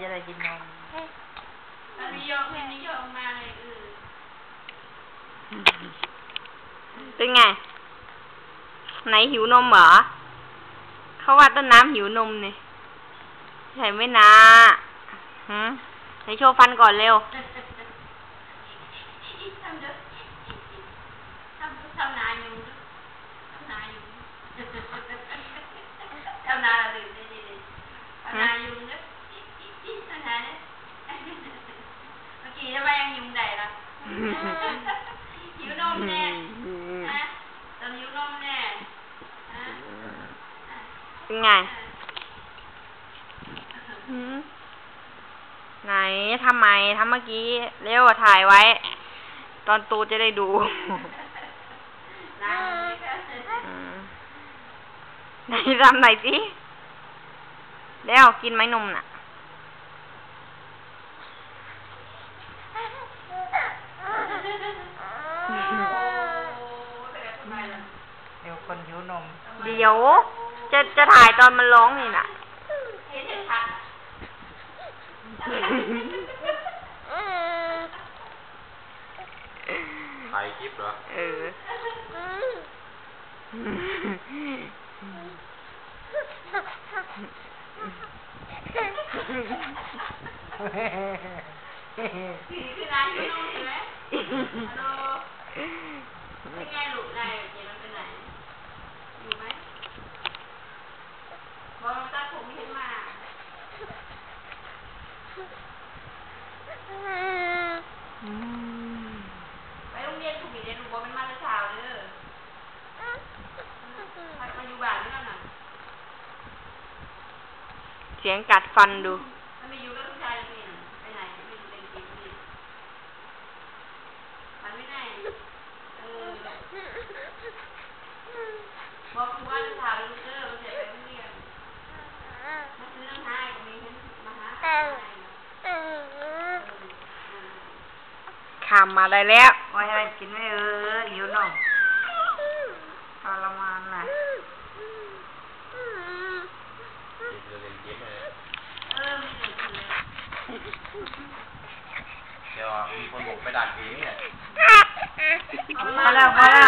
จะได้กินนมมันนิยมเป็นนิยมมาเลยเออเป็นไง ไหนหิวนมเหรอ เขาว่าต้นน้ำหิวนมเนี่ยใช่ไหมนะฮึไหนโชว์ฟันก่อนเร็ว ทำเด้อทำทำนาอยู่ทำนาอยู่ทำนาเลยดีดีทำนาอยู่เด้อทำนาเด้อเมื่อกี้ทำไมยังยุ่งใดล่ะ หิวนมแน่ฮะตอนหิวนมแน่ฮะเป็นไงไหนทำไมทำเมื่อกี้เร็วถ่ายไว้ ตอนตูจะได้ดูไหนทำไหนสิแล้วกินไหมนมน่ะ เดี๋ยวคนหิวนม เดี๋ยว จะจะถ่ายตอนมันร้องนี่น่ะเห็นชัดถ่ายคลิปเหรอ เออสีคือนาอยู่นมใช่ไหมฮัลโหลเป็นไงลูกนายเจมันเป็นไหนอยู่ไหมบอกมันตัดผมเห็นมา ไปโรงเรียนถูกอีกเรียนรู้ว่ามันมาแต่เช้าเด้อพักมาอยู่บ้านนี่แล้วน่ะ เสียงกัดฟันดูมันไม่อยู่กับลูกชายนี่น่ะไปไหนไม่รู้เล่นเกมนี่มันไม่ได้เออบอกครูว่าจะถามลูกเด้อว่าจะไปโรงเรียนมาซื้อน้ำหาก็มีเห็นมาหาให้นะเออเออขามมาได้แล้วโอ้ยให้กินไม่เออหิวนมทรมานน่ะ คลิปเล่นเกมเลย เออไม่ถูกเลย เดี๋ยว มีคนบอกไปด่าผีเนี่ยพอแล้วพอแล้ว